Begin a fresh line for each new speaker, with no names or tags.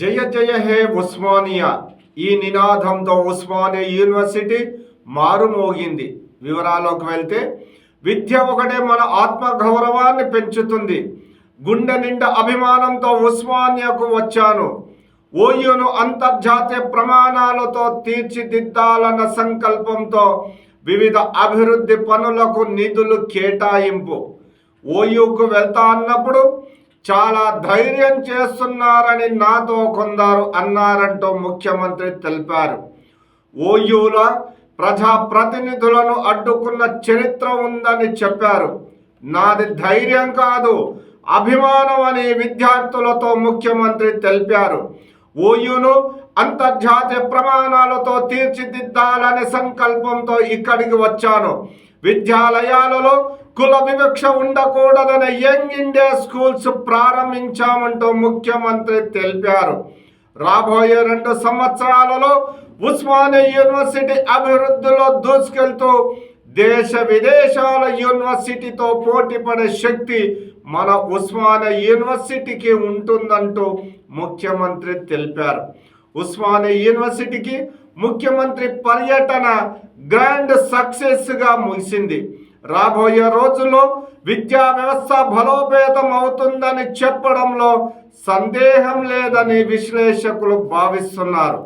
జయ జయ హే ఉస్మానియా. ఈ నినాదంతో ఉస్మానియా యూనివర్సిటీ మారుమోగింది. వివరాల్లోకి వెళ్తే విద్య ఒకటే మన ఆత్మ గౌరవాన్ని పెంచుతుంది. గుండె నిండా అభిమానంతో ఉస్మానియాకు వచ్చాను. ఓయూను అంతర్జాతీయ ప్రమాణాలతో తీర్చిదిద్దాలన్న సంకల్పంతో వివిధ అభివృద్ధి పనులకు నిధులు కేటాయింపు. ఓయూకు వెళ్తా అన్నప్పుడు చాలా ధైర్యం చేస్తున్నారని నాతో కొందరు అన్నారంటూ ముఖ్యమంత్రి తెలిపారు. ఓయూల ప్రజాప్రతినిధులను అడ్డుకున్న చరిత్ర ఉందని చెప్పారు. నాది ధైర్యం కాదు అభిమానం అని విద్యార్థులతో ముఖ్యమంత్రి తెలిపారు. ఓయూను అంతర్జాతీయ ప్రమాణాలతో తీర్చిదిద్దాలనే సంకల్పంతో ఇక్కడికి వచ్చాను. విద్యాలయాలలో కుల వివక్ష ఉండకూడదని యంగ్ ఇండియా స్కూల్స్ ప్రారంభించామంటూ ముఖ్యమంత్రి తెలిపారు. రాబోయే రెండు సంవత్సరాలలో ఉస్మానియా యూనివర్సిటీ అభివృద్ధిలో దూసుకెళ్తూ దేశ విదేశాల యూనివర్సిటీతో పోటీపడే శక్తి మన ఉస్మానియా యూనివర్సిటీకి ఉంటుందంటూ ముఖ్యమంత్రి తెలిపారు. ఉస్మానియా యూనివర్సిటీకి ముఖ్యమంత్రి పర్యటన గ్రాండ్ సక్సెస్గా ముగిసింది. రాబోయే రోజుల్లో విద్యా వ్యవస్థ బలోపేతం అవుతుందని చెప్పడంలో సందేహం లేదని విశ్లేషకులు భావిస్తున్నారు.